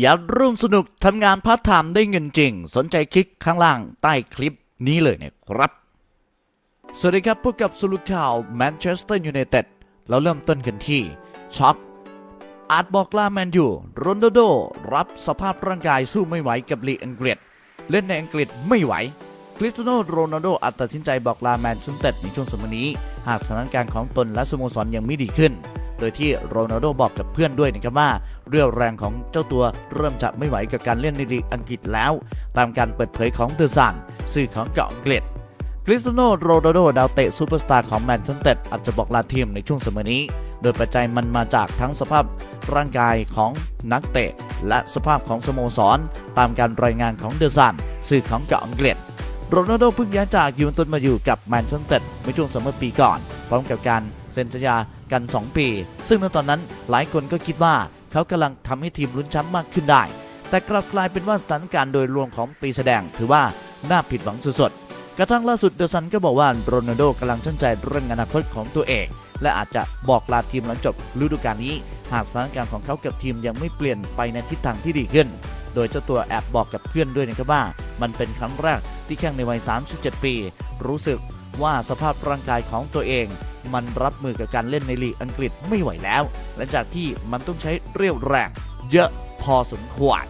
อยากร่วมสนุกทำงานพาร์ทไทม์ได้เงินจริง สนใจคลิกข้างล่างใต้คลิปนี้เลยนะครับ สวัสดีครับพบกับสรุปข่าวแมนเชสเตอร์ยูไนเต็ดเราเริ่มต้นกันที่ช็อกอาจบอกลาแมนยูโรนลโด รับสภาพร่างกายสู้ไม่ไหวกับลีอังกฤษ เล่นในอังกฤษไม่ไหว คริสตียโนโรนัลโดอาจตัดสินใจบอกลาแมนเชสเต็ดในช่วงสมัยนี้ หากสถานการณ์ของตนและสโมสรยังไม่ดีขึ้น โดยที่โรนัลโดบอกกับเพื่อนด้วยนะครับว่า เรี่ยวแรงของเจ้าตัวเริ่มจะไม่ไหวกับการเล่นในลีกอังกฤษแล้ว ตามการเปิดเผยของเดอะซันสื่อของเกาะอังกฤษคริสเตียโนโรนัลโดดาวเตะซูเปอร์สตาร์ของแมนเชสเตอร์อาจจะบอกลาทีมในช่วงสมัยนี้ โดยปัจจัยมันมาจากทั้งสภาพร่างกายของนักเตะ และสภาพของสโมสร ตามการรายงานของเดอะซันสื่อของเกาะอังกฤษโรนัลโดเพิ่งย้ายจากยูเวนตุสมาอยู่กับแมนเชสเตอร์เมื่อช่วงซัมเมอร์ปีก่อน พร้อมกับการเซ็นสัญญากัน 2 ปี ซึ่งในตอนนั้นหลายคนก็คิดว่า เขากำลังทำให้ทีมลุ้นแชมป์มากขึ้นได้ แต่กลับกลายเป็นว่าสถานการณ์โดยรวมของปีแสดง ถือว่าน่าผิดหวังสุดๆ กระทั่งล่าสุดเดอะซันก็บอกว่าโรนัลโดกำลังชั่นใจเรื่องอนาคตของตัวเอง และอาจจะบอกลาทีมหลังจบฤดูกาลนี้ หากสถานการณ์ของเขากับทีมยังไม่เปลี่ยนไปในทิศทางที่ดีขึ้น โดยเจ้าตัวแอบบอกกับเพื่อนด้วยนะครับว่า มันเป็นครั้งแรกที่แข่งในวัย 37 ปี รู้สึกว่าสภาพร่างกายของตัวเอง มันรับมือกับการเล่นในลีกอังกฤษไม่ไหวแล้ว หลังจากที่มันต้องใช้เรี่ยวแรงเยอะพอสมควร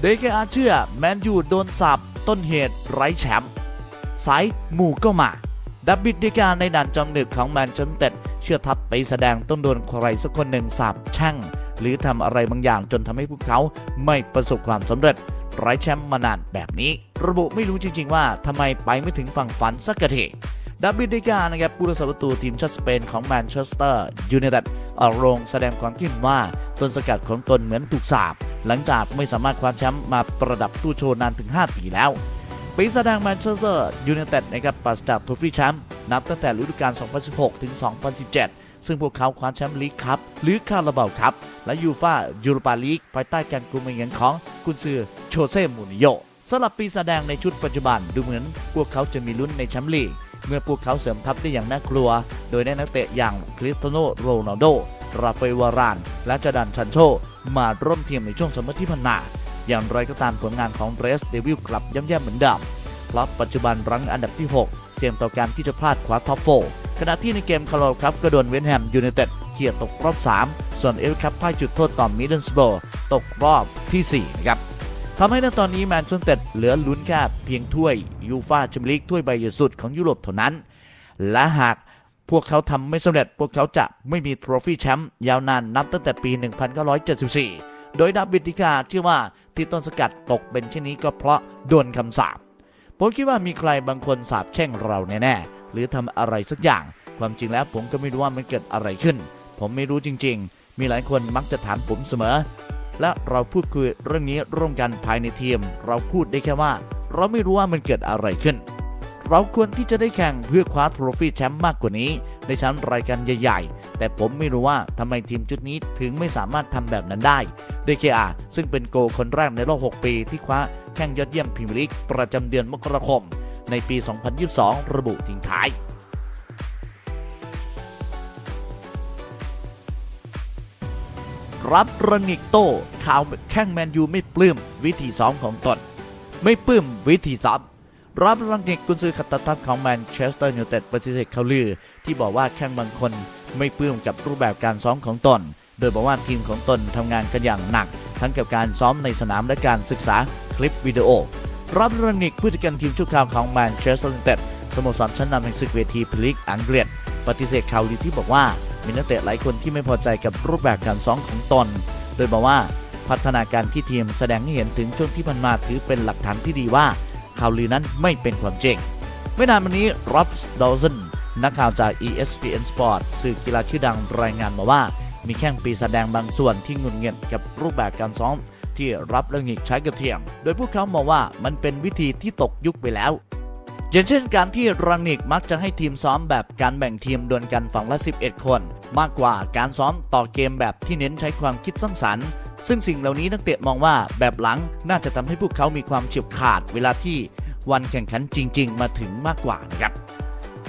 เดกอาเชื่อแมนยูโดนสับต้นเหตุไร้แชมป์สายหมู่ก็มาดับบิดเดกาในด่านจอมดึกของแมนเชสเตอร์เชื่อทับไปแสดงต้องโดนใครสักคนหนึ่งสาบแช่ง หรือทำอะไรบางอย่างจนทำให้พวกเขาไม่ประสบความสำเร็จ ไร้แชมป์มานานแบบนี้ ระบุไม่รู้จริง ๆ ว่าทำไมไปไม่ถึงฝั่งฝันสักทีดับบิดเดกานะครับผู้รักษาประตูทีมชาติสเปนของแมนเชสเตอร์ยูไนเต็ดออกโรงแสดงความคิดว่าต้นสกัดของตนเหมือนถูกสาบ หลังจากไม่สามารถคว้าแชมป์มาประดับตู้โชว์นานถึง 5 ปีแล้วปีแสดงแมนเชสเตอร์ยูไนเต็ดนะครับปราศจากทรอฟี่แชมป์นับตั้งแต่ฤดูกาล 2016 ถึง 2017 ซึ่งพวกเขาคว้าแชมป์ลีกคัพหรือคาราบาวคัพและยูฟายูโรปาลีกภายใต้การกุมเงินของ กุนซือโชเซ่มูนิโยสำหรับปีแสดงในชุดปัจจุบันดูเหมือนพวกเขาจะมีลุ้นในแชมป์ลีก เมื่อพวกเขาเสริมทัพได้อย่างน่ากลัว โดยได้นักเตะอย่างคริสเตียโนโรนัลโด ราฟาเอลวาราน และจอร์แดนชันโช มาร่วมทีมในช่วงสมมติที่ผ่านมาอย่างไรก็ตามผลงานของเรสเดวิลกลับย่ำแย่เหมือนเดิมเพราะปัจจุบันรั้งอันดับที่ 6 เสี่ยงต่อการที่จะพลาดคว้าท็อปโฟขณะที่ในเกมคาร์โลครับก็โดนเวนแฮมยูไนเต็ดเขี่ยตกรอบ 3 ส่วนเอลคัพพ่ายจุดโทษต่อมิดเดิลสโบร์ ตกรอบทีสี่4นะครับทำให้ในตอนนี้แมนเชสเตอร์เหลือลุ้นแค่เพียงถ้วยยูฟาแชมเปี้ยนลีกถ้วยใบใหญ่สุดของยุโรปเท่านั้น และหากพวกเขาทำไม่สำเร็จพวกเขาจะไม่มีทรอฟี่แชมป์ยาวนานนับตั้งแต่ปี 1974 โดยดาบิดดิกาเชื่อว่าที่ต้นสกัดตกเป็นเช่นนี้ก็เพราะโดนคำสาปผมคิดว่ามีใครบางคนสาบแช่งเราแน่ๆหรือทำอะไรสักอย่าง ความจริงแล้วผมก็ไม่รู้ว่ามันเกิดอะไรขึ้น ผมไม่รู้จริง ๆ มีหลายคนมักจะถามผมเสมอ และเราพูดคุยเรื่องนี้ร่วมกันภายในทีม เราพูดได้แค่ว่า เราไม่รู้ว่ามันเกิดอะไรขึ้น เราควรที่จะได้แข่งเพื่อคว้าทรฟี่แชมป์มากกว่านี้ ในชั้นรายการใหญ่ๆ แต่ผมไม่รู้ว่าทำไมทีมชุดนี้ถึงไม่สามารถทำแบบนั้นได้โดยเคอาซึ่งเป็นโกคนแรกในรอบ 6 ปี ที่คว้าแข่งยอดเยี่ยมพรีเมียร์ลีกประจำเดือนมกราคม ในปี 2022 ระบุทิ้งท้าย รับระงิกโต้ข่าวแข้งแมนยูไม่ปลื้มวิธีซ้อมของตนไม่ปลื้มวิธีซ้อมรับรังเกกุนซือขัตทัพของแมนเชสเตอร์ยูไนเต็ดปฏิเสธข่าวลือ ที่บอกว่าแข้งบางคนไม่ปลื้มกับรูปแบบการซ้อมของตน โดยบอกว่าทีมของตนทำงานกันอย่างหนัก ทั้งกับการซ้อมในสนามและการศึกษาคลิปวิดีโอรับรังนิกผู้จัดการทีมชั่วคราวของแมนเชสเตอร์ยูไนเต็ดสโมสรชั้นนำแห่งศึกเวทีพรีเมียร์ลีกอังกฤษปฏิเสธข่าวลือที่บอกว่า มีนักเตะหลายคนที่ไม่พอใจกับรูปแบบการซ้อมของตน โดยบอกว่าพัฒนาการที่ทีมแสดงให้เห็นถึงช่วงที่ผ่านมาถือเป็นหลักฐานที่ดีว่าข่าวลือนั้นไม่เป็นความจริง ไม่นานมานี้ร็อบส์ดอลสันนักข่าวจาก ESPN Sport สื่อกีฬาชื่อดังรายงานมาว่า มีแข้งปีแสดงบางส่วนที่งุดหงิดกับรูปแบบการซ้อมที่รับเรื่องหงิกใช้กระเทียม โดยพวกเขามองว่ามันเป็นวิธีที่ตกยุคไปแล้ว อย่างเช่นการที่รังนิกมักจะให้ทีมซ้อมแบบการแบ่งทีมดวลกันฝั่งละ 11 คน มากกว่าการซ้อมต่อเกมแบบที่เน้นใช้ความคิดสร้างสรรค์ซึ่งสิ่งเหล่านี้นักเตะมองว่าแบบหลังน่าจะทำให้พวกเขามีความเฉียบขาดเวลาที่วันแข่งขันจริง ๆ มาถึงมากกว่านะครับ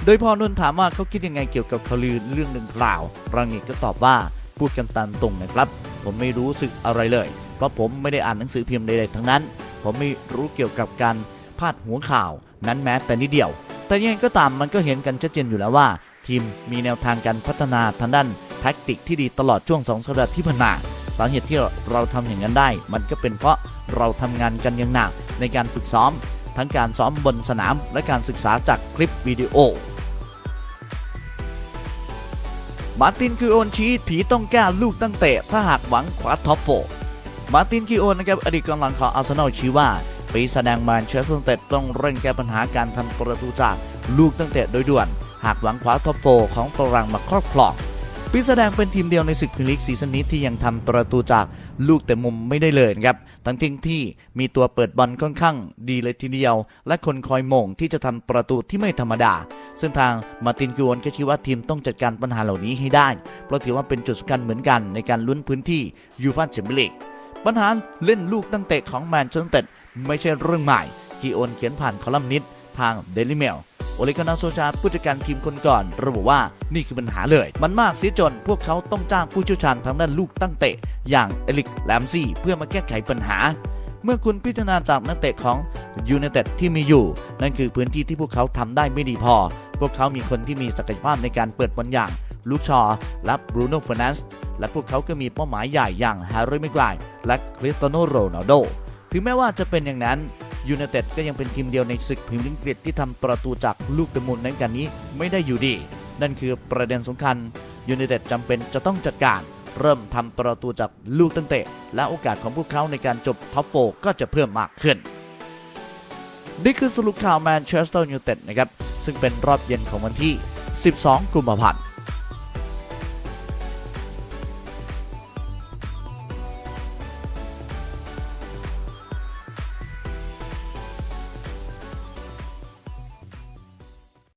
โดยพอนนถามว่าเขาคิดยังไงเกี่ยวกับข่าลือเรื่องหนึ่งกล่าวรังนิกก็ตอบว่าพูดกันตามตรงนะครับ ผมไม่รู้สึกอะไรเลย เพราะผมไม่ได้อ่านหนังสือพิมพ์ใดๆทั้งนั้น ผมไม่รู้เกี่ยวกับการ พาดหัวข่าวนั้นแม้แต่นิดเดียว แต่ยังไงก็ตามมันก็เห็นกันชัดเจนอยู่แล้วว่า ทีมมีแนวทางการพัฒนาทางด้านแท็กติกที่ดีตลอดช่วงสองสัปดาห์ที่ผ่านมาสาเหตุที่เราทำอย่างนั้นได้ มันก็เป็นเพราะเราทำงานกันอย่างหนักในการฝึกซ้อม ทั้งการซ้อมบนสนามและการศึกษาจากคลิปวิดีโอมาร์ตินคิโอนชี้ผีต้องแก้ลูกตั้งเตะถ้าหากหวังคว้าท็อปโฟรมาร์ตินคิโอนนะครับอดีตกองหลังของอาร์เซนอลชี้ว่า ปีแสดงแมนเชสเตอร์ยูไนเต็ดต้องเร่งแก้ปัญหาการทำประตูจากลูกตั้งเตะโดยด่วน หากหวังคว้าท็อปโฟของตารางมาครอบครองปีแสดงเป็นทีมเดียวในศึกพรีเมียร์ลีกซีซั่นนี้ที่ยังทำประตูจากลูกแต่มุมไม่ได้เลยครับ ทั้งที่ที่มีตัวเปิดบอลค่อนข้างดีเลยทีเดียว และคนคอยโมงที่จะทำประตูที่ไม่ธรรมดา ซึ่งทางมาตินกิโอนก็ชี้ว่าทีมต้องจัดการปัญหาเหล่านี้ให้ได้ เพราะถือว่าเป็นจุดสำคัญเหมือนกันในการลุ้นพื้นที่ยูฟ่าแชมเปี้ยนลีกปัญหาเล่นลูกตั้งเตะของแมนเชสเตอร์ ไม่ใช่เรื่องใหม่กิโอนเขียนผ่านคอลัมนิสต์ทางเดลิเมลโอเลกานาโซชาผู้จัดการทีมคนก่อน ระบุว่านี่คือปัญหาเลย มันมากเสียจนพวกเขาต้องจ้างผู้เชี่ยวชาญทางด้านลูกตั้งเตะ อย่างเอลิกแลมซี่เพื่อมาแก้ไขปัญหา เมื่อคุณพิจารณาจากนักเตะของยูไนเต็ดที่มีอยู่ นั่นคือพื้นที่ที่พวกเขาทำได้ไม่ดีพอ พวกเขามีคนที่มีศักยภาพในการเปิดบอลอย่างลูกชอและบรูโน่เฟอร์นันส์และพวกเขาก็มีเป้าหมายใหญ่อย่างแฮร์รี่แม็กไกร์และคริสตโนโรนัลโด ถึงแม้ว่าจะเป็นอย่างนั้นยูไนเต็ดก็ยังเป็นทีมเดียวในศึกพรีเมียร์ลีกอังกฤษที่ทำประตูจากลูกเตะมุนในการนี้ไม่ได้อยู่ดี นั่นคือประเด็นสำคัญยูไนเต็ดจำเป็นจะต้องจัดการ เริ่มทำประตูจากลูกตั้งเตะ และโอกาสของพวกเขาในการจบท็อปโฟก็จะเพิ่มมากขึ้น นี่คือสรุปข่าวแมนเชสเตอร์ยูไนเต็ดนะครับซึ่งเป็นรอบเย็นของวันที่ 12 กุมภาพันธ์